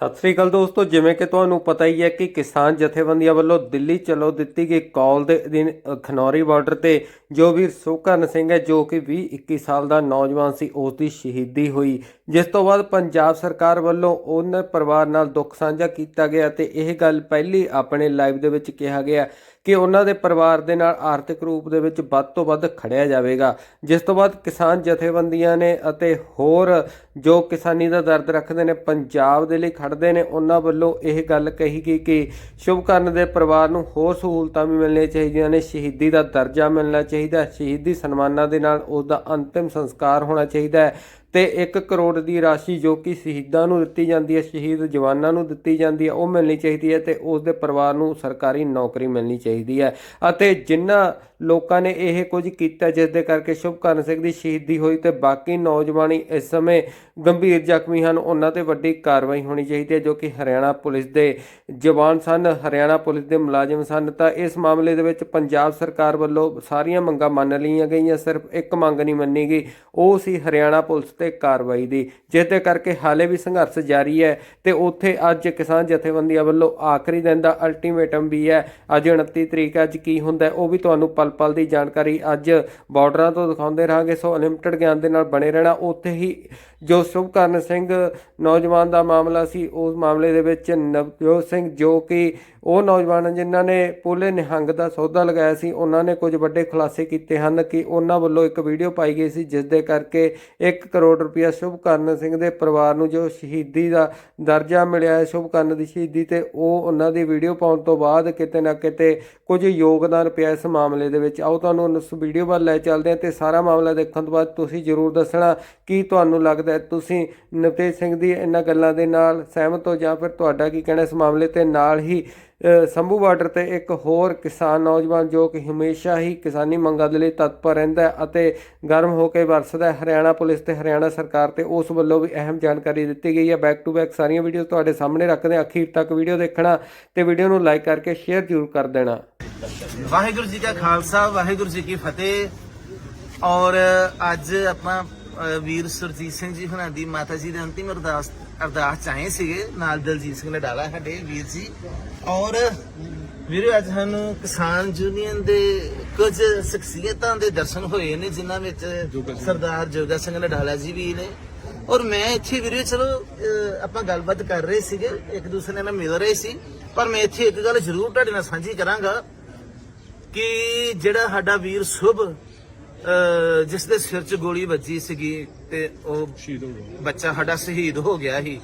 ਸਤਿ ਸ੍ਰੀ ਅਕਾਲ ਦੋਸਤੋ, ਜਿਵੇਂ ਕਿ ਤੁਹਾਨੂੰ ਪਤਾ ਹੀ ਹੈ ਕਿ ਕਿਸਾਨ ਜਥੇਬੰਦੀਆਂ ਵੱਲੋਂ ਦਿੱਲੀ ਚਲੋ ਦਿੱਤੀ ਗਈ ਕਾਲ ਦੇ ਅਧੀਨ ਖਨੌਰੀ ਬਾਰਡਰ ਤੇ ਜੋ ਵੀਰ ਸੁਖਰਨ ਸਿੰਘ ਹੈ, ਜੋ ਕਿ 20 21 ਸਾਲ ਦਾ ਨੌਜਵਾਨ ਸੀ, ਉਸ ਦੀ ਸ਼ਹੀਦੀ ਹੋਈ। ਜਿਸ ਤੋਂ ਬਾਅਦ ਪੰਜਾਬ ਸਰਕਾਰ ਵੱਲੋਂ ਉਹਨਾਂ ਪਰਿਵਾਰ ਨਾਲ ਦੁੱਖ ਸਾਂਝਾ ਕੀਤਾ ਗਿਆ ਤੇ ਇਹ ਗੱਲ ਪਹਿਲੀ ਆਪਣੇ ਲਾਈਵ ਦੇ ਵਿੱਚ ਕਿਹਾ ਗਿਆ। ਕਿ ਉਹਨਾਂ ਦੇ ਪਰਿਵਾਰ ਦੇ ਨਾਲ ਆਰਥਿਕ ਰੂਪ ਦੇ ਵਿੱਚ ਵੱਧ ਤੋਂ ਵੱਧ ਖੜਿਆ ਜਾਵੇਗਾ। ਜਿਸ ਤੋਂ ਬਾਅਦ ਕਿਸਾਨ ਜਥੇਬੰਦੀਆਂ ਨੇ ਅਤੇ ਹੋਰ ਜੋ ਕਿਸਾਨੀ ਦਾ ਦਰਦ ਰੱਖਦੇ ਨੇ, ਪੰਜਾਬ ਦੇ ਲਈ ਖੜਦੇ ਨੇ, ਉਹਨਾਂ ਵੱਲੋਂ ਇਹ ਗੱਲ ਕਹੀ ਗਈ ਕਿ ਸ਼ੁਭਕਰਨ ਦੇ ਪਰਿਵਾਰ ਨੂੰ ਹੋਰ ਸਹੂਲਤਾਂ ਵੀ ਮਿਲਣੀਆਂ ਚਾਹੀਦੀਆਂ ਨੇ, ਸ਼ਹੀਦੀ ਦਾ ਦਰਜਾ ਮਿਲਣਾ ਚਾਹੀਦਾ, ਸ਼ਹੀਦੀ ਸਨਮਾਨਾਂ ਦੇ ਨਾਲ ਉਸ ਦਾ ਅੰਤਿਮ ਸੰਸਕਾਰ ਹੋਣਾ ਚਾਹੀਦਾ ਹੈ। ਤੇ 1 ਕਰੋੜ ਦੀ ਰਾਸ਼ੀ ਜੋ ਕਿ ਸ਼ਹੀਦਾਂ ਨੂੰ ਦਿੱਤੀ ਜਾਂਦੀ ਹੈ, ਸ਼ਹੀਦ ਜਵਾਨਾਂ ਨੂੰ ਦਿੱਤੀ ਜਾਂਦੀ ਹੈ, ਉਹ ਮਿਲਣੀ ਚਾਹੀਦੀ ਹੈ ਤੇ ਉਸ ਦੇ ਪਰਿਵਾਰ ਨੂੰ ਸਰਕਾਰੀ ਨੌਕਰੀ ਮਿਲਣੀ ਚਾਹੀਦੀ ਹੈ। ਅਤੇ ਜਿਨ੍ਹਾਂ ਲੋਕਾਂ ਨੇ ਇਹ ਕੁਝ ਕੀਤਾ ਜਿਸ ਦੇ ਕਰਕੇ ਸ਼ੁਭਕਰਨ ਸਿੰਘ ਦੀ ਸ਼ਹੀਦੀ ਹੋਈ ਤੇ ਬਾਕੀ ਨੌਜਵਾਨੀ ਇਸ ਸਮੇਂ ਗੰਭੀਰ ਜ਼ਖਮੀ ਹਨ। ਉਹਨਾਂ ਤੇ ਵੱਡੀ ਕਾਰਵਾਈ ਹੋਣੀ ਚਾਹੀਦੀ ਹੈ ਜੋ ਕਿ ਹਰਿਆਣਾ ਪੁਲਿਸ ਦੇ ਜਵਾਨ ਸਨ। ਹਰਿਆਣਾ ਪੁਲਿਸ ਦੇ ਮੁਲਾਜ਼ਮ ਸਨ ਤਾਂ ਇਸ ਮਾਮਲੇ ਦੇ ਵਿੱਚ ਪੰਜਾਬ ਸਰਕਾਰ ਵੱਲੋਂ ਸਾਰੀਆਂ ਮੰਗਾਂ ਮੰਨ ਲਈਆਂ ਗਈਆਂ। ਸਿਰਫ ਇੱਕ ਮੰਗ ਨਹੀਂ ਮੰਨੀ ਗਈ, ਉਹ ਸੀ ਹਰਿਆਣਾ ਪੁਲਿਸ ਤੇ ਕਾਰਵਾਈ ਦੀ, ਜਿਸ ਦੇ ਕਰਕੇ ਹਾਲੇ ਵੀ ਸੰਘਰਸ਼ ਜਾਰੀ ਹੈ ਤੇ ਉੱਥੇ ਅੱਜ ਕਿਸਾਨ ਜਥੇਬੰਦੀਆਂ ਵੱਲੋਂ ਆਖਰੀ ਦਿਨ ਦਾ ਅਲਟੀਮੇਟਮ ਵੀ ਹੈ। ਅੱਜ 29 ਤਰੀਕ ਅੱਜ ਕੀ ਹੁੰਦਾ ਉਹ ਵੀ ਤੁਹਾਨੂੰ ਪਲ ਪਲ ਦੀ ਜਾਣਕਾਰੀ ਅੱਜ ਬਾਰਡਰਾਂ ਤੋਂ ਦਿਖਾਉਂਦੇ ਰਹਾਂਗੇ। ਸੋ ਅਨਲਿਮਟਿਡ ਗਿਆਨ ਦੇ ਨਾਲ ਬਣੇ ਰਹਿਣਾ ਉੱਥੇ ਹੀ ਜੋ ਸ਼ੁਭਕਰਨ ਸਿੰਘ ਨੌਜਵਾਨ ਦਾ ਮਾਮਲਾ ਸੀ, ਉਸ ਮਾਮਲੇ ਦੇ ਵਿੱਚ ਨਵਜੋਤ ਸਿੰਘ ਜੋ ਕਿ ਉਹ ਨੌਜਵਾਨ ਜਿਨ੍ਹਾਂ ਨੇ ਪੋਲੇ ਨਿਹੰਗ ਦਾ ਸੌਦਾ ਲਗਾਇਆ ਸੀ, ਉਹਨਾਂ ਨੇ ਕੁਝ ਵੱਡੇ ਖੁਲਾਸੇ ਕੀਤੇ ਹਨ ਕਿ ਉਹਨਾਂ ਵੱਲੋਂ ਇੱਕ ਵੀਡੀਓ ਪਾਈ ਗਈ ਸੀ ਜਿਸ ਦੇ ਕਰਕੇ 1 ਕਰੋੜ ਰੁਪਇਆ ਸ਼ੁਭਕਰਨ ਸਿੰਘ ਦੇ ਪਰਿਵਾਰ ਨੂੰ ਜੋ ਸ਼ਹੀਦੀ ਦਾ ਦਰਜਾ ਮਿਲਿਆ ਹੈ, ਸ਼ੁਭਕਰਨ ਦੀ ਸ਼ਹੀਦੀ ਤੇ ਉਹ ਉਹਨਾਂ ਦੀ ਵੀਡੀਓ ਪਾਉਣ ਤੋਂ ਬਾਅਦ ਕਿਤੇ ਨਾ ਕਿਤੇ ਕੁਝ ਯੋਗਦਾਨ ਪਿਆ ਇਸ ਮਾਮਲੇ ਦੇ ਵਿੱਚ ਆਓ, ਤੁਹਾਨੂੰ ਉਸ ਵੀਡੀਓ ਵੱਲ ਲੈ ਚੱਲਦੇ ਹਾਂ ਤੇ ਸਾਰਾ ਮਾਮਲਾ ਦੇਖਣ ਤੋਂ ਬਾਅਦ ਤੁਸੀਂ ਜਰੂਰ ਦੱਸਣਾ ਕੀ ਤੁਹਾਨੂੰ ਲੱਗਦਾ ਤੁਸੀਂ ਨਵਤੇਜ ਸਿੰਘ ਦੀ ਇਹਨਾਂ ਗੱਲਾਂ ਦੇ ਨਾਲ ਸਹਿਮਤ ਹੋ ਜਾਂ ਫਿਰ ਤੁਹਾਡਾ ਕੀ ਕਹਿਣਾ ਇਸ ਮਾਮਲੇ ਤੇ ਨਾਲ ਹੀ ਸੰਭੂ ਬਾਰਡਰ ਤੇ ਇੱਕ ਹੋਰ ਕਿਸਾਨ ਨੌਜਵਾਨ ਜੋ ਕਿ ਹਮੇਸ਼ਾ ਹੀ ਕਿਸਾਨੀ ਮੰਗਾਂ ਦੇ ਲਈ ਤਤਪਰ ਰਹਿੰਦਾ ਹੈ ਅਤੇ ਗਰਮ ਹੋ ਕੇ ਵਰਸਦਾ ਹੈ। ਹਰਿਆਣਾ ਪੁਲਿਸ ਤੇ ਹਰਿਆਣਾ ਸਰਕਾਰ ਤੇ ਉਸ ਵੱਲੋਂ ਵੀ ਅਹਿਮ ਜਾਣਕਾਰੀ ਦਿੱਤੀ ਗਈ ਹੈ। ਬੈਕ ਟੂ ਬੈਕ ਸਾਰੀਆਂ ਵੀਡੀਓ ਤੁਹਾਡੇ ਸਾਹਮਣੇ ਰੱਖਦੇ ਹਾਂ। ਅਖੀਰ ਤੱਕ ਵੀਡੀਓ ਦੇਖਣਾ ਤੇ ਵੀਡੀਓ ਨੂੰ ਲਾਈਕ ਕਰਕੇ ਸ਼ੇਅਰ ਜ਼ਰੂਰ ਕਰ ਦੇਣਾ। ਵਾਹਿਗੁਰੂ ਜੀ ਕਾ ਖਾਲਸਾ, ਵਾਹਿਗੁਰੂ ਜੀ ਕੀ ਫਤਿਹ। ਔਰ ਅੱਜ ਆਪਾਂ ਵੀਰ ਸੁਰਜੀਤ ਸਿੰਘ ਜੀ ਹੁਣਾਂ ਦੀ ਮਾਤਾ ਜੀ ਦੇ ਅੰਤਿਮ ਅਰਦਾਸ ਅਰਦਾਸ ਚਾਹੇ ਸੀਗੇ ਨਾਲ ਦਲਜੀਤ ਸਿੰਘ ਲਡਾਲਾ ਸਾਡੇ ਵੀਰ ਜੀ। ਔਰ ਵੀਰੇ ਅੱਜ ਸਾਨੂੰ ਕਿਸਾਨ ਯੂਨੀਅਨ ਦੇ ਕੁਝ ਸ਼ਖਸੀਅਤਾਂ ਦੇ ਦਰਸ਼ਨ ਹੋਏ ਨੇ ਜਿਨ੍ਹਾਂ ਵਿੱਚ ਸਰਦਾਰ ਜੋਗਾ ਸਿੰਘ ਲਡਾਲਾ ਜੀ ਵੀ ਨੇ। ਔਰ ਮੈਂ ਇੱਥੇ ਵੀਰੇ ਚਲੋ ਆਪਾਂ ਗੱਲਬਾਤ ਕਰ ਰਹੇ ਸੀਗੇ ਇੱਕ ਦੂਸਰੇ ਨਾਲ ਮਿਲ ਰਹੇ ਸੀ। ਪਰ ਮੈਂ ਇੱਥੇ ਇੱਕ ਗੱਲ ਜ਼ਰੂਰ ਤੁਹਾਡੇ ਨਾਲ ਸਾਂਝੀ ਕਰਾਂਗਾ ਕਿ ਜਿਹੜਾ ਸਾਡਾ ਵੀਰ ਸੁਭ ਜਿਸ ਦੇ ਸਿਰ 'ਚ ਗੋਲੀ ਵੱਜੀ ਸੀਗੀ ਤੇ ਉਹ ਸ਼ਹੀਦ ਹੋ ਗਿਆ। ਬੱਚਾ ਸਾਡਾ ਸ਼ਹੀਦ ਹੋ ਗਿਆ ਸੀ।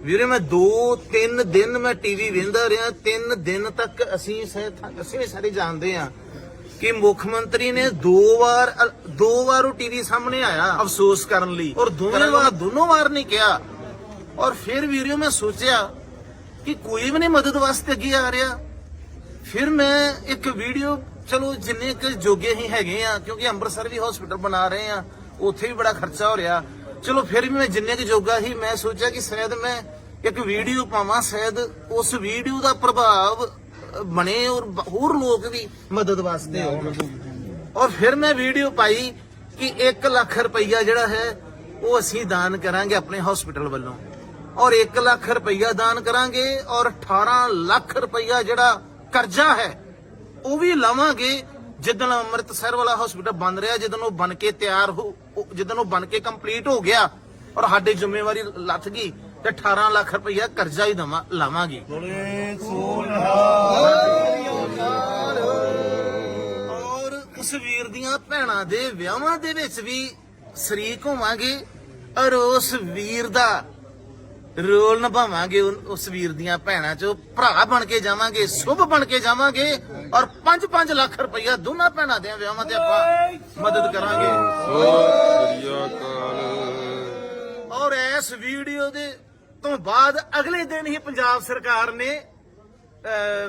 ਵੀਰੇ ਮੈਂ 2-3 ਦਿਨ ਮੈਂ ਟੀਵੀ ਵੇਖਦਾ ਰਿਹਾ। 3 ਦਿਨ ਤੱਕ ਅਸੀਂ ਅਸੀਂ ਵੀ ਸਾਰੇ ਜਾਣਦੇ ਆ ਕਿ ਮੁੱਖ ਮੰਤਰੀ ਨੇ ਦੋ ਵਾਰ ਦੋ ਵਾਰ ਉਹ ਟੀਵੀ ਸਾਹਮਣੇ ਆਇਆ ਅਫਸੋਸ ਕਰਨ ਲਈ ਔਰ ਦੋਵੇਂ ਵਾਰ ਦੋਨੋਂ ਵਾਰ ਨਹੀਂ ਕਿਹਾ। ਔਰ ਫਿਰ ਵੀਡੀਓ ਮੈਂ ਸੋਚਿਆ ਕਿ ਕੋਈ ਵੀ ਨਹੀਂ ਮਦਦ ਵਾਸਤੇ ਅੱਗੇ ਆ ਰਿਹਾ। ਫਿਰ ਮੈਂ ਇੱਕ ਵੀਡੀਓ ਚਲੋ ਜਿੰਨੇ ਕੁ ਜੋਗੇ ਹੀ ਹੈਗੇ ਆ ਕਿਉਂਕਿ ਅੰਮ੍ਰਿਤਸਰ ਵੀ ਹਸਪੀਟਲ ਬਣਾ ਰਹੇ ਆ ਉੱਥੇ ਵੀ ਬੜਾ ਖਰਚਾ ਹੋ ਰਿਹਾ। ਚਲੋ ਫਿਰ ਵੀ ਮੈਂ ਜਿੰਨੇ ਕੁ ਜੋਗਾ ਹੀ ਮੈਂ ਸੋਚਿਆ ਕਿ ਸ਼ਾਇਦ ਮੈਂ ਇੱਕ ਵੀਡੀਓ ਪਾਵਾਂ ਸ਼ਾਇਦ ਉਸ ਵੀਡੀਓ ਦਾ ਪ੍ਰਭਾਵ ਬਣੇ ਔਰ ਹੋਰ ਲੋਕ ਵੀ ਮਦਦ ਵਾਸਤੇ ਆਉਣ ਔਰ ਫਿਰ ਮੈਂ ਵੀਡੀਓ ਪਾਈ ਕਿ 1 ਲੱਖ ਰੁਪਈਆ ਜਿਹੜਾ ਹੈ ਉਹ ਅਸੀਂ ਦਾਨ ਕਰਾਂਗੇ ਆਪਣੇ ਹਸਪੀਟਲ ਵੱਲੋਂ। ਔਰ 1 ਲੱਖ ਰੁਪਈਆ ਦਾਨ ਕਰਾਂਗੇ ਔਰ 18 ਲੱਖ ਰੁਪਈਆ ਜਿਹੜਾ ਕਰਜ਼ਾ ਹੈ ਉਹ ਵੀ ਲਾਵਾਂਗੇ ਜਿੱਦਣ ਅੰਮ੍ਰਿਤਸਰ ਵਾਲਾ ਹਸਪੀਟਲ ਬਣ ਰਿਹਾ, ਜਿੱਦਣ ਉਹ ਬਣ ਕੇ ਤਿਆਰ ਹੋ ਉਹ- ਉਹ ਬਣ ਕੇ ਕੰਪਲੀਟ ਹੋ ਗਿਆ ਔਰ ਸਾਡੀ ਜ਼ਿੰਮੇਵਾਰੀ ਲੱਥ ਗਈ, ਤੇ 18 ਲੱਖ ਰੁਪਈਆ ਕਰਜ਼ਾ ਹੀ ਦਵਾ ਲਾਵਾਂਗੇ। ਔਰ ਉਸ ਵੀਰ ਦੀਆਂ ਭੈਣਾਂ ਦੇ ਵਿਆਹਾਂ ਦੇ ਵਿੱਚ ਵੀ ਸ਼ਰੀਕ ਹੋਵਾਂਗੇ ਔਰ ਉਸ ਵੀਰ ਦਾ ਰੋਲ ਨਿਭਾਵਾਂਗੇ ਉਸ ਵੀਰ ਦੀਆਂ ਭੈਣਾਂ ਚੋਂ। ਭਰਾ ਬਣ ਕੇ ਜਾਵਾਂਗੇ, ਸੁਭ ਬਣ ਕੇ ਜਾਵਾਂਗੇ ਔਰ 5-5 ਲੱਖ ਰੁਪਈਆ ਦੋਨਾਂ ਭੈਣਾਂ ਦੇ ਵਿਆਹਾਂ ਤੇ ਆਪਾਂ ਮਦਦ ਕਰਾਂਗੇ। ਔਰ ਇਸ ਵੀਡੀਓ ਦੇ ਤੋਂ ਬਾਅਦ ਅਗਲੇ ਦਿਨ ਹੀ ਪੰਜਾਬ ਸਰਕਾਰ ਨੇ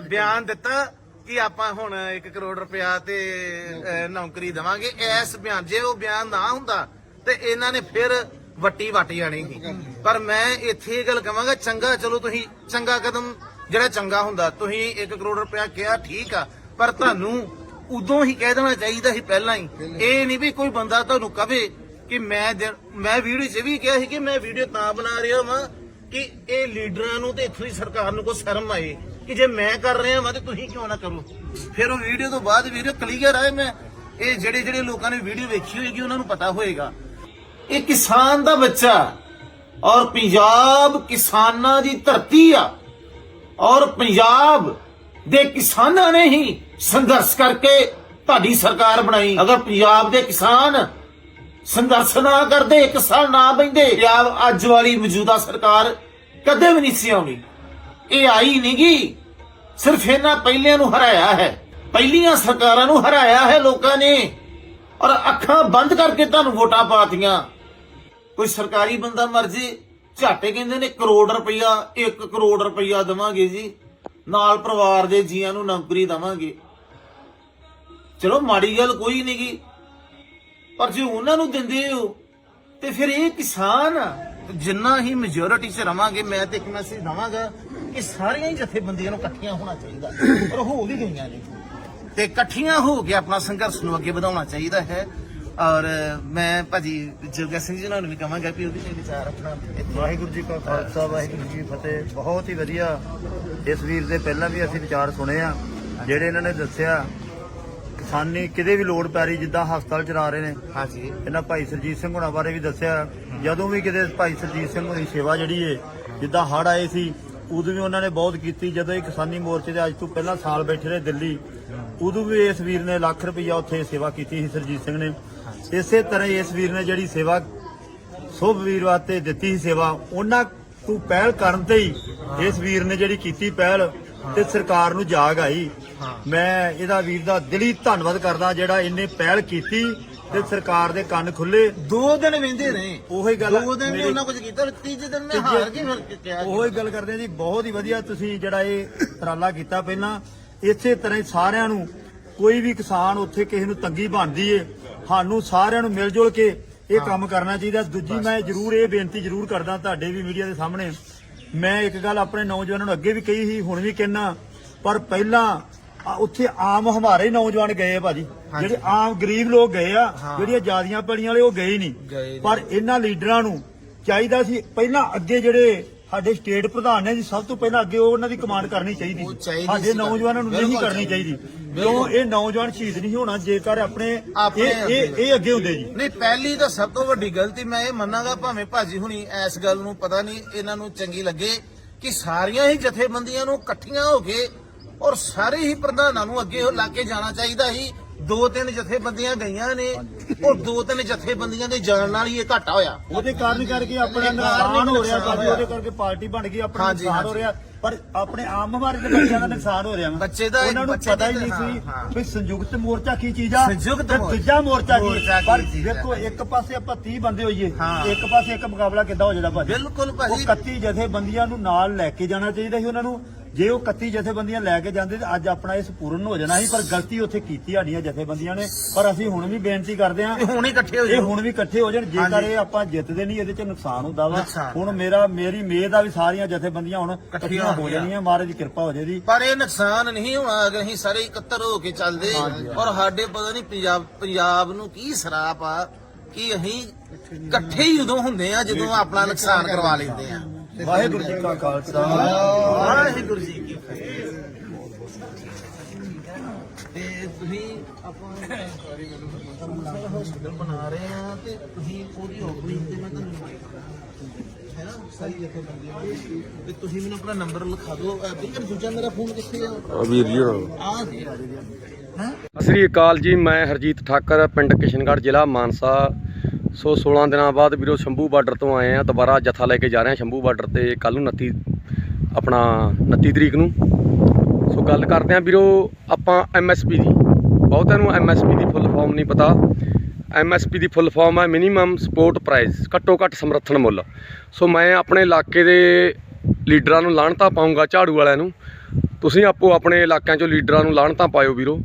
ਬਿਆਨ ਦਿੱਤਾ ਕਿ ਆਪਾਂ ਹੁਣ 1 ਕਰੋੜ ਰੁਪਇਆ ਤੇ ਨੌਕਰੀ ਦੇਵਾਂਗੇ। ਇਸ ਬਿਆਨ ਜੇ ਉਹ ਬਿਆਨ ਨਾ ਹੁੰਦਾ ਤੇ ਇਹਨਾਂ ਨੇ ਫਿਰ ਵੱਟੀ ਵੱਟ ਜਾਣੀ ਸੀ। ਪਰ ਮੈਂ ਇੱਥੇ ਇਹ ਗੱਲ ਕਵਾਂਗਾ, ਚੰਗਾ ਚਲੋ ਤੁਸੀਂ ਚੰਗਾ ਕਦਮ, ਜਿਹੜਾ ਚੰਗਾ ਹੁੰਦਾ, ਤੁਸੀਂ 1 ਕਰੋੜ ਰੁਪਇਆ ਕਿਹਾ ਠੀਕ ਆ, ਪਰ ਤੁਹਾਨੂੰ ਉਦੋਂ ਹੀ ਕਹਿ ਦੇਣਾ ਚਾਹੀਦਾ ਸੀ ਪਹਿਲਾਂ ਹੀ। ਇਹ ਨਹੀਂ ਵੀ ਕੋਈ ਬੰਦਾ ਤੁਹਾਨੂੰ ਕਵੇ ਕਿ ਮੈਂ ਮੈਂ ਵੀਡੀਓ 'ਚ ਵੀ ਕਿਹਾ ਸੀ ਕਿ ਮੈਂ ਵੀਡੀਓ ਤਾਂ ਬਣਾ ਰਿਹਾ ਵਾਂ ਕਿ ਇਹ ਲੀਡਰਾਂ ਨੂੰ ਤੇ ਇੱਥੋਂ ਦੀ ਸਰਕਾਰ ਨੂੰ ਕੋਈ ਸ਼ਰਮ ਆਏ ਕਿ ਜੇ ਮੈਂ ਕਰ ਰਿਹਾ ਵਾਂ ਤੇ ਤੁਸੀਂ ਕਿਉਂ ਨਾ ਕਰੋ। ਫਿਰ ਉਹ ਵੀਡੀਓ ਤੋਂ ਬਾਅਦ ਵੀਡੀਓ ਕਲੀਅਰ ਆਏ ਮੈਂ ਇਹ ਜਿਹੜੇ ਜਿਹੜੇ ਲੋਕਾਂ ਨੇ ਵੀਡੀਓ ਵੇਖੀ ਹੋਏਗੀ, ਉਹਨਾਂ ਨੂੰ ਪਤਾ ਹੋਏਗਾ। ਇਹ ਕਿਸਾਨ ਦਾ ਬੱਚਾ ਔਰ ਪੰਜਾਬ ਕਿਸਾਨਾਂ ਦੀ ਧਰਤੀ ਆ। ਔਰ ਪੰਜਾਬ ਦੇ ਕਿਸਾਨਾਂ ਨੇ ਹੀ ਸੰਘਰਸ਼ ਕਰਕੇ ਤੁਹਾਡੀ ਸਰਕਾਰ ਬਣਾਈ। ਅਗਰ ਪੰਜਾਬ ਦੇ ਕਿਸਾਨ ਸੰਘਰਸ਼ ਨਾ ਕਰਦੇ ਇੱਕ ਸਾਲ ਨਾ ਬੈਂਦੇ, ਪੰਜਾਬ ਅੱਜ ਵਾਲੀ ਮੌਜੂਦਾ ਸਰਕਾਰ ਕਦੇ ਵੀ ਨਹੀਂ ਸੀ ਆਉਣੀ ਇਹ ਆਈ ਨਹੀਂਗੀ ਸਿਰਫ ਇਹਨਾਂ ਪਹਿਲਿਆਂ ਨੂੰ ਹਰਾਇਆ ਹੈ। ਪਹਿਲੀਆਂ ਸਰਕਾਰਾਂ ਨੂੰ ਹਰਾਇਆ ਹੈ ਲੋਕਾਂ ਨੇ। ਔਰ ਅੱਖਾਂ ਬੰਦ ਕਰਕੇ ਤੁਹਾਨੂੰ ਵੋਟਾਂ ਪਾਤੀਆਂ। ਕੋਈ ਸਰਕਾਰੀ ਬੰਦਾ ਮਰਜ਼ੀ, ਝਾਟੇ ਕਹਿੰਦੇ ਨੇ ਕਰੋੜ ਰੁਪਈਆ 1 ਕਰੋੜ ਰੁਪਈਆ ਦਵਾਂਗੇ ਜੀ। ਨਾਲ ਪਰਿਵਾਰ ਦੇ ਜੀਆਂ ਨੂੰ ਨੌਕਰੀ ਦਵਾਂਗੇ। ਚਲੋ ਮਾੜੀ ਗੱਲ ਕੋਈ ਨਹੀਂ ਗੀ। ਪਰ ਜੇ ਉਹਨਾਂ ਨੂੰ ਦਿੰਦੇ ਹੋ, ਤੇ ਫਿਰ ਇਹ ਕਿਸਾਨ ਜਿੰਨਾ ਹੀ ਮੈਜੋਰਿਟੀ 'ਚ ਰਵਾਂਗੇ, ਮੈਂ ਤੇ ਇੱਕ ਮੈਸੇਜ ਦਵਾਂਗਾ ਕਿ ਸਾਰੀਆਂ ਹੀ ਜਥੇਬੰਦੀਆਂ ਨੂੰ ਇਕੱਠੀਆਂ ਹੋਣਾ ਚਾਹੀਦਾ। ਪਰ ਹੋ ਵੀ ਗਈਆਂ ਨੇ। ਤੇ ਇਕੱਠੀਆਂ ਹੋ ਕੇ ਆਪਣਾ ਸੰਘਰਸ਼ ਨੂੰ ਅੱਗੇ ਵਧਾਉਣਾ ਚਾਹੀਦਾ ਹੈ। ਔਰ ਮੈਂ ਭਾਜੀ ਜੋਗਾ ਸਿੰਘ ਜੀ ਨਾਲ ਵੀ ਕਹਾਂਗਾ ਕਿ ਉਹਦੇ ਲਈ ਵਿਚਾਰ ਆਪਣਾ ਵਾਹਿਗੁਰੂ ਜੀ ਕਾ ਖਾਲਸਾ ਵਾਹਿਗੁਰੂ ਜੀ ਫਤਿਹ। ਬਹੁਤ ਹੀ ਵਧੀਆ ਇਸ ਵੀਰ ਦੇ ਪਹਿਲਾਂ ਵੀ ਅਸੀਂ ਵਿਚਾਰ ਸੁਣੇ ਆ ਜਿਹੜੇ ਇਹਨਾਂ ਨੇ ਦੱਸਿਆ ਕਿਸਾਨੀ ਕਿਤੇ ਵੀ ਲੋੜ ਪੈ ਰਹੀ ਜਿੱਦਾਂ ਹਸਪਤਾਲ ਚਲਾ ਰਹੇ ਨੇ। ਹਾਂਜੀ। ਇਹਨਾਂ ਭਾਈ ਸਰਜੀਤ ਸਿੰਘ ਹੁਣਾਂ ਬਾਰੇ ਵੀ ਦੱਸਿਆ ਜਦੋਂ ਵੀ ਕਿਤੇ ਭਾਈ ਸਰਜੀਤ ਸਿੰਘ ਹੁਣੀ ਸੇਵਾ ਜਿਹੜੀ ਏ ਜਿੱਦਾਂ ਹੜ ਆਏ ਸੀ ਉਦੋਂ ਵੀ ਉਹਨਾਂ ਨੇ ਬਹੁਤ ਕੀਤੀ ਜਦੋਂ ਇਹ ਕਿਸਾਨੀ ਮੋਰਚੇ ਦੇ ਅੱਜ ਤੋਂ ਪਹਿਲਾਂ ਸਾਲ ਬੈਠੇ ਰਹੇ ਦਿੱਲੀ ਉਦੋਂ ਵੀ ਇਸ ਵੀਰ ਨੇ ਲੱਖ ਰੁਪਈਆ ਉੱਥੇ ਸੇਵਾ ਕੀਤੀ ਸੀ ਸਰਜੀਤ ਸਿੰਘ ਨੇ। ਇਸੇ ਤਰ੍ਹਾਂ ਇਸ ਵੀਰ ਨੇ ਜਿਹੜੀ ਸੇਵਾ ਸੁਭ ਵੀਰ ਵਾਸਤੇ ਦਿੱਤੀ ਸੀ ਸੇਵਾ ਉਹਨਾਂ ਤੋਂ ਪਹਿਲ ਕਰਨ ਤੇ ਹੀ ਇਸ ਵੀਰ ਨੇ ਜਿਹੜੀ ਕੀਤੀ ਪਹਿਲ ਤੇ ਸਰਕਾਰ ਨੂੰ ਜਾਗ ਆਈ। ਮੈਂ ਇਹਦਾ ਵੀਰ ਦਾ ਦਿਲੀ ਧੰਨਵਾਦ ਕਰਦਾ ਜਿਹੜਾ ਇਹਨੇ ਪਹਿਲ ਕੀਤੀ ਤੇ ਸਰਕਾਰ ਦੇ ਕੰਨ ਖੁੱਲੇ। ਦੋ ਦਿਨ ਵਹਿੰਦੇ ਰਹੇ ਉਹੀ ਗੱਲ ਦੋ ਦਿਨ ਵੀ ਉਹਨਾਂ ਕੁਝ ਕੀਤਾ ਤੀਜੇ ਦਿਨ ਮੈਂ ਹਾਰ ਕੇ ਫਿਰ ਕਿਹਾ ਉਹੀ ਗੱਲ ਕਰਦੇ ਆ ਜੀ ਬਹੁਤ ਹੀ ਵਧੀਆ ਤੁਸੀਂ ਜਿਹੜਾ ਇਹ ਉਪਰਾਲਾ ਕੀਤਾ ਪਹਿਲਾਂ। ਇਸੇ ਤਰ੍ਹਾਂ ਹੀ ਸਾਰਿਆਂ ਨੂੰ ਕੋਈ ਵੀ ਕਿਸਾਨ ਉੱਥੇ ਕਿਸੇ ਨੂੰ ਤੰਗੀ ਬਣਦੀ ਏ ਸਾਨੂੰ ਸਾਰਿਆਂ ਨੂੰ ਮਿਲ ਜੁਲ ਕੇ ਇਹ ਕੰਮ ਕਰਨਾ ਚਾਹੀਦਾ। ਦੂਜੀ ਮੈਂ ਜ਼ਰੂਰ ਇਹ ਬੇਨਤੀ ਜ਼ਰੂਰ ਕਰਦਾ ਤੁਹਾਡੇ ਵੀ ਮੀਡੀਆ ਦੇ ਸਾਹਮਣੇ। ਮੈਂ ਇੱਕ ਗੱਲ ਆਪਣੇ ਨੌਜਵਾਨਾਂ ਨੂੰ ਅੱਗੇ ਵੀ ਕਹੀ ਸੀ ਹੁਣ ਵੀ ਕਹਿਣਾ ਪਰ ਪਹਿਲਾਂ ਉੱਥੇ ਆਮ ਹਮਾਰੇ ਨੌਜਵਾਨ ਗਏ ਆ ਭਾਜੀ। ਜਿਹੜੇ ਆਮ ਗਰੀਬ ਲੋਕ ਗਏ ਆ ਜਿਹੜੀਆਂ ਜਾਦੀਆਂ ਪੜੀਆਂ ਵਾਲੇ ਉਹ ਗਏ ਹੀ ਨਹੀਂ। ਪਰ ਇਹਨਾਂ ਲੀਡਰਾਂ ਨੂੰ ਚਾਹੀਦਾ ਸੀ ਪਹਿਲਾਂ ਅੱਗੇ ਜਿਹੜੇ ਸਾਡੇ ਸਟੇਟ ਪ੍ਰਧਾਨ ਨੇ ਜੀ ਸਭ ਤੋਂ ਪਹਿਲਾਂ ਅੱਗੇ ਉਹਨਾਂ ਦੀ ਕਮਾਂਡ ਕਰਨੀ ਚਾਹੀਦੀ ਉਹ ਸੀ। ਚਾਹੀਦੀ ਸਾਡੇ ਸੀ ਨੌਜਵਾਨਾਂ ਨੂੰ ਨਹੀਂ ਬਿਲਕੁਲ ਕਰਨੀ ਚਾਹੀਦੀ। ਕਿਉਂ? ਇਹ ਨੌਜਵਾਨ ਸ਼ਹੀਦ ਨਹੀਂ ਹੋਣਾ ਜੇਕਰ ਆਪਣੇ ਆਪਣੇ ਇਹ ਇਹ ਇਹ ਅੱਗੇ ਹੁੰਦੇ ਜੀ। ਨਹੀਂ ਪਹਿਲੀ ਤਾਂ ਸਭ ਤੋਂ ਵੱਡੀ ਗਲਤੀ ਮੈਂ ਇਹ ਮੰਨਾਂਗਾ ਭਾਵੇਂ ਭਾਜੀ ਹੁਣੀ ਇਸ ਗੱਲ ਨੂੰ ਪਤਾ ਨਹੀਂ ਇਹਨਾਂ ਨੂੰ ਚੰਗੀ ਲੱਗੇ ਕਿ ਸਾਰੀਆਂ ਹੀ ਜਥੇਬੰਦੀਆਂ ਨੂੰ ਇਕੱਠੀਆਂ ਹੋ ਕੇ ਔਰ ਸਾਰੇ ਹੀ ਪ੍ਰਧਾਨਾਂ ਨੂੰ ਅੱਗੇ ਲਾ ਕੇ ਜਾਣਾ ਚਾਹੀਦਾ ਸੀ। ਦੋ ਤਿੰਨ ਜਥੇਬੰਦੀਆਂ ਗਈਆਂ ਨੇ ਔਰ ਦੋ ਤਿੰਨ ਜਥੇਬੰਦੀਆਂ ਦੇ ਜਾਣ ਨਾਲ ਹੀ ਇਹ ਘਾਟਾ ਹੋਇਆ ਉਹਦੇ ਕਾਰਨ ਕਰਕੇ ਆਪਣਾ ਨੁਕਸਾਨ ਹੋ ਰਿਹਾ ਭਾਜੀ ਉਹਦੇ ਕਰਕੇ ਪਾਰਟੀ ਬਣ ਗਈ ਆਪਣਾ ਹਾਂਜੀ, ਨੁਕਸਾਨ ਹੋ ਹਾਂਜੀ। ਰਿਹਾ ਪਰ ਆਪਣੇ ਆਮ ਹਮਾਰੇ ਦੇ ਬੱਚਿਆਂ ਦਾ ਨੁਕਸਾਨ ਹੋ ਰਿਹਾ ਵਾ। ਬੱਚੇ ਦਾ- ਉਹਨਾਂ ਨੂੰ ਬੱਚੇ ਪਤਾ ਹੀ ਦਾ- ਨਹੀਂ ਹਾਂ, ਸੀ। ਵੀ ਸੰਯੁਕਤ ਮੋਰਚਾ ਕੀ ਚੀਜ਼ ਆ ਸੰਯੁਕਤ ਤੇ ਮੋਰਚਾ। ਦੂਜਾ ਮੋਰਚਾ ਕੀ ਮੋਰਚਾ ਕੀ ਪਰ ਚੀਜ਼ ਆ। ਵੇਖੋ ਇੱਕ ਪਾਸੇ ਆਪਾਂ 30 ਬੰਦੇ ਹੋਈਏ ਹਾਂ। ਇੱਕ ਪਾਸੇ ਇੱਕ ਮੁਕਾਬਲਾ ਕਿੱਦਾਂ ਹੋ ਜਾਂਦਾ ਭਾਜੀ ਬਿਲਕੁਲ ਉਹ ਭਾਜੀ 31 ਜਥੇਬੰਦੀਆਂ ਨੂੰ ਨਾਲ ਲੈ ਕੇ ਜਾਣਾ ਚਾਹੀਦਾ ਸੀ ਉਹਨਾਂ ਨੂੰ ਜੇ ਉਹ 31 ਜਥੇਬੰਦੀਆਂ ਲੈ ਕੇ ਜਾਂਦੇ ਤੇ ਅੱਜ ਆਪਣਾ ਇਸ ਪੂਰਨ ਹੋ ਜਾਣਾ ਸੀ ਪਰ ਗਲਤੀ ਉੱਥੇ ਕੀਤੀ ਸਾਡੀਆਂ ਜਥੇਬੰਦੀਆਂ ਨੇ। ਪਰ ਅਸੀਂ ਹੁਣ ਵੀ ਬੇਨਤੀ ਕਰਦੇ ਹਾਂ। ਹੁਣ ਹੀ ਇਕੱਠੇ ਹੋ ਇਹ ਹੁਣ ਵੀ ਇਕੱਠੇ ਹੋ ਜਾਣ। ਜੇਕਰ। ਇਹ ਆਪਾਂ ਜਿੱਤਦੇ ਨਹੀਂ ਇਹਦੇ ਚ ਨੁਕਸਾਨ ਹੁੰਦਾ ਵਾ। ਹੁਣ ਮੇਰਾ ਮੇਰੀ ਮੇਦ ਆ ਵੀ ਸਾਰੀਆਂ ਜਥੇਬੰਦੀਆਂ ਹੁਣ ਇਕੱਠੀਆਂ ਹੋ। ਜਾਣੀਆਂ। ਮਹਾਰਾਜ ਦੀ ਕਿਰਪਾ ਹੋ ਜਾਏਗੀ ਪਰ ਇਹ ਨੁਕਸਾਨ ਨਹੀਂ ਹੋਣਾ ਅਗਰ ਅਸੀਂ ਸਾਰੇ ਇਕੱਤਰ ਹੋ ਕੇ ਚੱਲਦੇ। ਔਰ ਸਾਡੇ ਪਤਾ ਨਹੀਂ ਪੰਜਾਬ ਪੰਜਾਬ ਨੂੰ ਕੀ ਸਰਾਪ ਆ ਕਿ ਅਸੀਂ ਇਕੱਠੇ ਹੀ ਉਦੋਂ ਹੁੰਦੇ ਆ ਜਦੋਂ ਆਪਣਾ ਨੁਕਸਾਨ ਕਰਵਾ ਲੈਂਦੇ ਆ। ਵਾਹਿਗੁਰੂ ਜੀ ਕਾ ਖਾਲਸਾ। ਵਾਹਿਗੁਰੂ ਜੀ ਕੀ ਫਤਿਹ। ਤੇ ਤੁਸੀਂ ਆਪਾਂ ਹਸਪੀਟਲ ਬਣਾ ਰਹੇ ਆ ਤੇ ਤੁਸੀਂ ਉਹਦੀ ਓਪਨਿੰਗ ਤੇ ਮੈਂ ਤੁਹਾਨੂੰ ਹੈ ਨਾ? ਸਾਰੀ ਜਗ੍ਹਾ ਬੰਦੇ ਤੇ ਤੁਸੀਂ ਮੈਨੂੰ ਆਪਣਾ ਨੰਬਰ ਲਿਖਾ ਦਿਓ। ਅਹ ਬਿਕਰ ਦੂਜਾ ਮੇਰਾ ਫੋਨ ਕਿੱਥੇ ਆ? ਵੀਰ ਜੀ ਹੋਣਾ ਆ ਜੀ ਹਾਂ? ਸਤਿ ਸ੍ਰੀ ਅਕਾਲ ਜੀ ਮੈਂ ਹਰਜੀਤ ਠਾਕਰ ਪਿੰਡ ਕਿਸ਼ਨਗੜ੍ਹ ਜ਼ਿਲ੍ਹਾ ਮਾਨਸਾ। ਸੋ 16 ਦਿਨਾਂ ਬਾਅਦ ਵੀਰੋ ਸ਼ੰਭੂ ਬਾਰਡਰ ਤੋਂ ਆਏ ਆ ਦੁਬਾਰਾ ਜਥਾ ਲੈ ਕੇ ਜਾ ਰਹੇ ਆ ਸ਼ੰਭੂ ਬਾਰਡਰ ਤੇ ਕੱਲ ਨੂੰ 29 ਆਪਣਾ 29 ਤਰੀਕ ਨੂੰ। ਸੋ ਗੱਲ ਕਰਦੇ ਆ ਵੀਰੋ ਆਪਾਂ ਐਮਐਸਪੀ ਦੀ। ਬਹੁਤਿਆਂ ਨੂੰ ਐਮਐਸਪੀ ਦੀ ਫੁੱਲ ਫਾਰਮ ਨਹੀਂ ਪਤਾ। ਐਮਐਸਪੀ ਦੀ ਫੁੱਲ ਫਾਰਮ ਹੈ ਮਿਨੀਮਮ ਸਪੋਰਟ ਪ੍ਰਾਈਸ ਘੱਟੋ ਘੱਟ ਸਮਰਥਨ ਮੁੱਲ। ਸੋ ਮੈਂ ਆਪਣੇ ਇਲਾਕੇ ਦੇ ਲੀਡਰਾਂ ਨੂੰ ਲਾਹਣਤਾ ਪਾਉਂਗਾ ਝਾੜੂ ਵਾਲਿਆਂ ਨੂੰ। ਤੁਸੀਂ ਆਪੋ ਆਪਣੇ ਇਲਾਕਿਆਂ ਚੋਂ ਲੀਡਰਾਂ ਨੂੰ ਲਾਹਣਤਾ ਪਾਇਓ ਵੀਰੋ।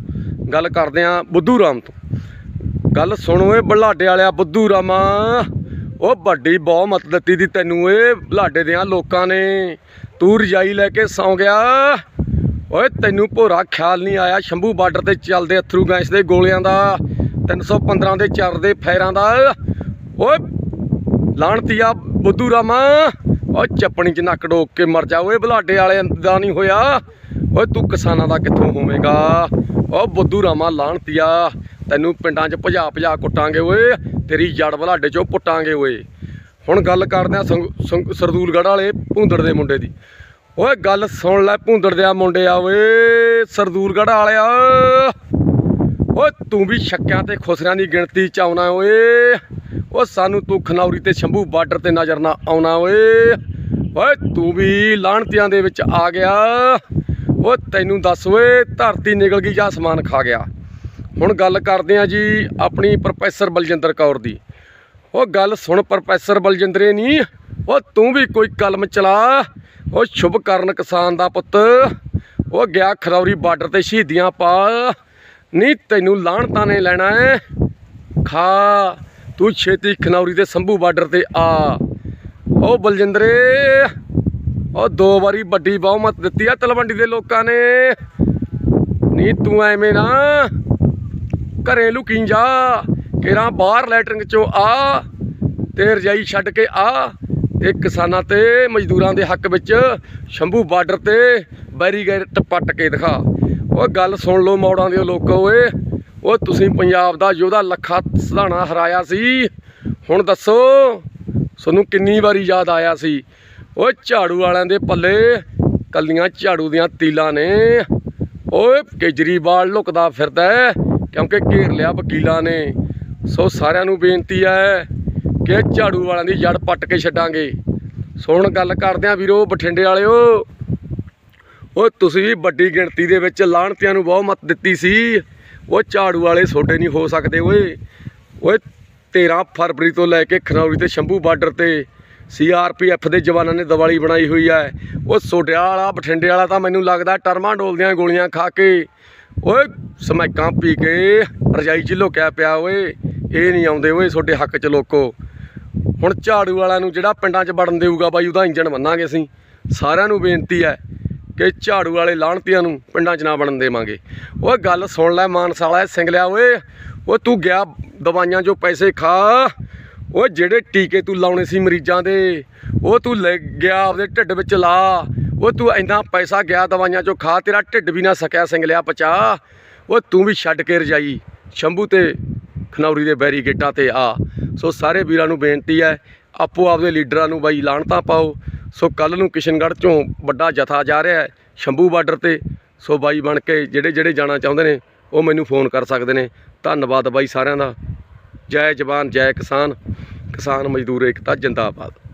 ਗੱਲ ਕਰਦੇ ਆ ਬੁੱਧੂ ਰਾਮ ਤੋਂ। ਗੱਲ ਸੁਣੋ ਏ ਬਲਾਡੇ ਵਾਲਿਆ ਬੁੱਧੂ ਰਾਮਾ। ਉਹ ਵੱਡੀ ਬਹੁਮਤ ਦਿੱਤੀ ਦੀ ਤੈਨੂੰ ਏ ਬਲਾਡੇ ਦਿਆਂ ਲੋਕਾਂ ਨੇ। ਤੂੰ ਰਜਾਈ ਲੈ ਕੇ ਸੌਂ ਗਿਆ। ਓਏ, ਤੈਨੂੰ ਭੋਰਾ ਖਿਆਲ ਨਹੀਂ ਆਇਆ ਸ਼ੰਭੂ ਬਾਰਡਰ ਤੇ ਚੱਲਦੇ ਅਥਰੂ ਗੈਸ ਦੇ ਗੋਲਿਆਂ ਦਾ 315 ਦੇ ਚਰ ਦੇ ਫੈਰਾਂ ਦਾ। ਓਏ ਲਾਣਤੀਆ ਬੁੱਧੂ ਰਾਮਾ। ਓ, ਚੱਪਣੀ 'ਚ ਨੱਕ ਡੋਕ ਕੇ ਮਰ ਜਾ। ਓਏ ਬਲਾਡੇ ਵਾਲੇ ਦਾ ਨਹੀਂ ਹੋਇਆ। ਓਏ, ਤੂੰ ਕਿਸਾਨਾਂ ਦਾ ਕਿੱਥੋਂ ਹੋਵੇਂਗਾ? ਓ, ਬੁੱਧੂ ਰਾਮਾ ਲਾਹਣਤੀਆ ਤੈਨੂੰ ਪਿੰਡਾਂ 'ਚ ਭਜਾ ਭਜਾ ਕੁੱਟਾਂਗੇ ਓਏ, ਤੇਰੀ ਜੜ ਬਲਾਡੇ 'ਚੋਂ ਪੁੱਟਾਂਗੇ ਓਏ। ਹੁਣ ਗੱਲ ਕਰਦੇ ਆ ਸਰਦੂਲਗੜ੍ਹ ਵਾਲੇ ਭੂੰਦੜ ਦੇ ਮੁੰਡੇ ਦੀ। ਓਏ, ਗੱਲ ਸੁਣ ਲੈ ਭੂੰਦੜ ਦੇ ਆ ਮੁੰਡੇ ਆ ਓਏ, ਸਰਦੂਲਗੜ੍ਹ ਵਾਲਿਆ ਓਏ, ਤੂੰ ਵੀ ਛੱਕਿਆਂ ਤੇ ਖੁਸਰਿਆਂ ਦੀ ਗਿਣਤੀ ਚ ਆਉਣਾ ਓਏ। ਓ ਸਾਨੂੰ ਤੂੰ ਖਨੌਰੀ ਤੇ ਸ਼ੰਭੂ ਬਾਰਡਰ ਤੇ ਨਜ਼ਰ ਨਾ ਆਉਣਾ ਓਏ। ਓਏ, ਤੂੰ ਵੀ ਲਾਹਣਤੀਆਂ ਦੇ ਵਿੱਚ ਆ ਗਿਆ। ਓ ਤੈਨੂੰ ਦੱਸ ਓਏ, ਧਰਤੀ ਨਿਕਲ ਗਈ ਜਾਂ ਅਸਮਾਨ ਖਾ ਗਿਆ? ਹੁਣ ਗੱਲ ਕਰਦੇ ਆ ਜੀ ਆਪਣੀ ਪ੍ਰੋਫੈਸਰ ਬਲਜਿੰਦਰ ਕੌਰ ਦੀ। ਉਹ ਗੱਲ ਸੁਣ ਪ੍ਰੋਫੈਸਰ ਬਲਜਿੰਦਰੇ ਨਹੀਂ ਉਹ ਤੂੰ ਵੀ ਕੋਈ ਕਲਮ ਚਲਾ। ਉਹ ਸ਼ੁਭ ਕਰਨ ਕਿਸਾਨ ਦਾ ਪੁੱਤ। ਉਹ ਗਿਆ ਖਰੌਰੀ ਬਾਰਡਰ ਤੇ ਸ਼ਹੀਦੀਆਂ ਪਾ। ਨਹੀਂ ਤੈਨੂੰ ਲਾਹਣਤਾਂ ਨੇ ਲੈਣਾ ਹੈ ਖਾ, ਤੂੰ ਛੇਤੀ ਖਨੌਰੀ ਦੇ ਸੰਭੂ ਬਾਰਡਰ ਤੇ ਆ। ਉਹ ਬਲਜਿੰਦਰੇ, ਉਹ ਦੋ ਵਾਰੀ ਵੱਡੀ ਬਹੁਮਤ ਦਿੱਤੀ ਆ ਤਲਵੰਡੀ ਦੇ ਲੋਕਾਂ ਨੇ। ਨਹੀਂ ਤੂੰ ਐਵੇਂ ਨਾ ਘਰੇ ਲੁਕੀ ਜਾ, ਕਿਰਾਂ ਬਾਹਰ ਲੈਟਰਿੰਗ ਚੋਂ ਆ, ਤੇ ਰਜਾਈ ਛੱਡ ਕੇ ਆ, ਤੇ ਕਿਸਾਨਾਂ ਤੇ ਮਜ਼ਦੂਰਾਂ ਦੇ ਹੱਕ ਵਿੱਚ ਸ਼ੰਭੂ ਬਾਰਡਰ ਤੇ ਬੈਰੀਗੇਟ ਪੱਟ ਕੇ ਦਿਖਾ। ਉਹ ਗੱਲ ਸੁਣ ਲਓ ਮੌੜਾਂ ਦੇ ਲੋਕ ਓਏ ਉਹ ਤੁਸੀਂ ਪੰਜਾਬ ਦਾ ਯੋਧਾ ਲੱਖਾ ਸਧਾਣਾ ਹਰਾਇਆ ਸੀ। ਹੁਣ ਦੱਸੋ, ਤੁਹਾਨੂੰ ਕਿੰਨੀ ਵਾਰੀ ਯਾਦ ਆਇਆ ਸੀ? ਓਏ ਝਾੜੂ ਵਾਲਿਆਂ ਦੇ ਪੱਲੇ ਕੱਲੀਆਂ ਝਾੜੂ ਦੀਆਂ ਤੀਲਾਂ ਨੇ। ਓਏ ਕੇਜਰੀਵਾਲ ਲੁਕਦਾ ਫਿਰਦਾ ਕਿਉਂਕਿ ਘੇਰ ਲਿਆ ਵਕੀਲਾਂ ਨੇ। ਸੋ ਸਾਰਿਆਂ ਨੂੰ ਬੇਨਤੀ ਹੈ ਕਿ ਝਾੜੂ ਵਾਲਿਆਂ ਦੀ ਜੜ ਪੱਟ ਕੇ ਛੱਡਾਂਗੇ। ਸੋ ਹੁਣ ਗੱਲ ਕਰਦੇ ਆ ਵੀਰੋ ਬਠਿੰਡੇ ਵਾਲਿਓ। ਓਏ ਤੁਸੀਂ ਵੀ ਵੱਡੀ ਗਿਣਤੀ ਦੇ ਵਿੱਚ ਲਾਹਣਤਿਆਂ ਨੂੰ ਬਹੁਤ ਮਤ ਦਿੱਤੀ ਸੀ। ਉਹ ਝਾੜੂ ਵਾਲੇ ਛੋਡੇ ਨਹੀਂ ਹੋ ਸਕਦੇ ਓਏ। ਓਏ 13 ਫਰਵਰੀ ਤੋਂ ਲੈ ਕੇ ਖਨੌਰੀ ਤੇ ਸ਼ੰਭੂ ਬਾਰਡਰ ਤੇ ਸੀਆਰਪੀਐਫ ਦੇ ਜਵਾਨਾਂ ਨੇ ਦੀਵਾਲੀ ਬਣਾਈ ਹੋਈ ਹੈ। ਉਹ ਸੋਡਿਆ ਵਾਲਾ, ਬਠਿੰਡੇ ਵਾਲਾ ਤਾਂ ਮੈਨੂੰ ਲੱਗਦਾ ਟਰਮਾਂ ਡੋਲਦੀਆਂ ਗੋਲੀਆਂ ਖਾ ਕੇ ਓਏ ਸਮੈਕਾਂ ਪੀ ਕੇ ਰਜਾਈ 'ਚ ਲੁਕਿਆ ਪਿਆ ਓਏ। ਇਹ ਨਹੀਂ ਆਉਂਦੇ ਓਏ ਤੁਹਾਡੇ ਹੱਕ 'ਚ ਲੋਕੋ। ਹੁਣ ਝਾੜੂ ਵਾਲਿਆਂ ਨੂੰ ਜਿਹੜਾ ਪਿੰਡਾਂ 'ਚ ਵੜਨ ਦੇਊਗਾ ਬਾਈ, ਉਹਦਾ ਇੰਜਣ ਮੰਨਾਂਗੇ ਅਸੀਂ। ਸਾਰਿਆਂ ਨੂੰ ਬੇਨਤੀ ਹੈ ਕਿ ਝਾੜੂ ਵਾਲੇ ਲਾਹਣਤੀਆਂ ਨੂੰ ਪਿੰਡਾਂ 'ਚ ਨਾ ਵੜਨ ਦੇਵਾਂਗੇ। ਓਏ, ਗੱਲ ਸੁਣ ਲੈ ਮਾਨਸਾ ਵਾਲਾ ਸਿੰਗਲਿਆ ਓਏ। ਓ ਤੂੰ ਗਿਆ ਦਵਾਈਆਂ 'ਚੋਂ ਪੈਸੇ ਖਾ। ਓ ਜਿਹੜੇ ਟੀਕੇ ਤੂੰ ਲਾਉਣੇ ਸੀ ਮਰੀਜ਼ਾਂ ਦੇ, ਉਹ ਤੂੰ ਲੈ ਗਿਆ, ਆਪਦੇ ਢਿੱਡ ਵਿੱਚ ਲਾ। ਉਹ ਤੂੰ ਇੰਨਾ ਪੈਸਾ ਗਿਆ ਦਵਾਈਆਂ 'ਚੋਂ ਖਾ, ਤੇਰਾ ਢਿੱਡ ਵੀ ਨਾ ਸਕਿਆ ਸਿੰਗਲਿਆ ਪਚਾ। ਉਹ ਤੂੰ ਵੀ ਛੱਡ ਕੇ ਰਜਾਈ। ਸ਼ੰਭੂ ਤੇ ਖਨੌਰੀ ਦੇ ਬੈਰੀਗੇਟਾਂ ਤੇ ਆ। ਸੋ ਸਾਰੇ ਵੀਰਾਂ ਨੂੰ ਬੇਨਤੀ ਹੈ, ਆਪੋ ਆਪਦੇ ਲੀਡਰਾਂ ਨੂੰ ਬਾਈ ਲਾਣਤਾ ਪਾਓ। ਸੋ ਕੱਲ ਨੂੰ ਕਿਸ਼ਨਗੜ੍ਹ ਚੋਂ ਵੱਡਾ ਜਥਾ ਜਾ ਰਿਹਾ ਹੈ, ਸ਼ੰਭੂ ਬਾਰਡਰ ਤੇ। ਸੋ ਬਾਈ ਬਣ ਕੇ ਜਿਹੜੇ ਜਿਹੜੇ ਜਾਣਾ ਚਾਹੁੰਦੇ ਨੇ, ਉਹ ਮੈਨੂੰ ਫੋਨ ਕਰ ਸਕਦੇ ਨੇ। ਧੰਨਵਾਦ ਬਾਈ ਸਾਰਿਆਂ ਦਾ। ਜੈ ਜਵਾਨ, ਜੈ ਕਿਸਾਨ। ਕਿਸਾਨ ਮਜ਼ਦੂਰ ਏਕਤਾ, ਜਿੰਦਾਬਾਦ।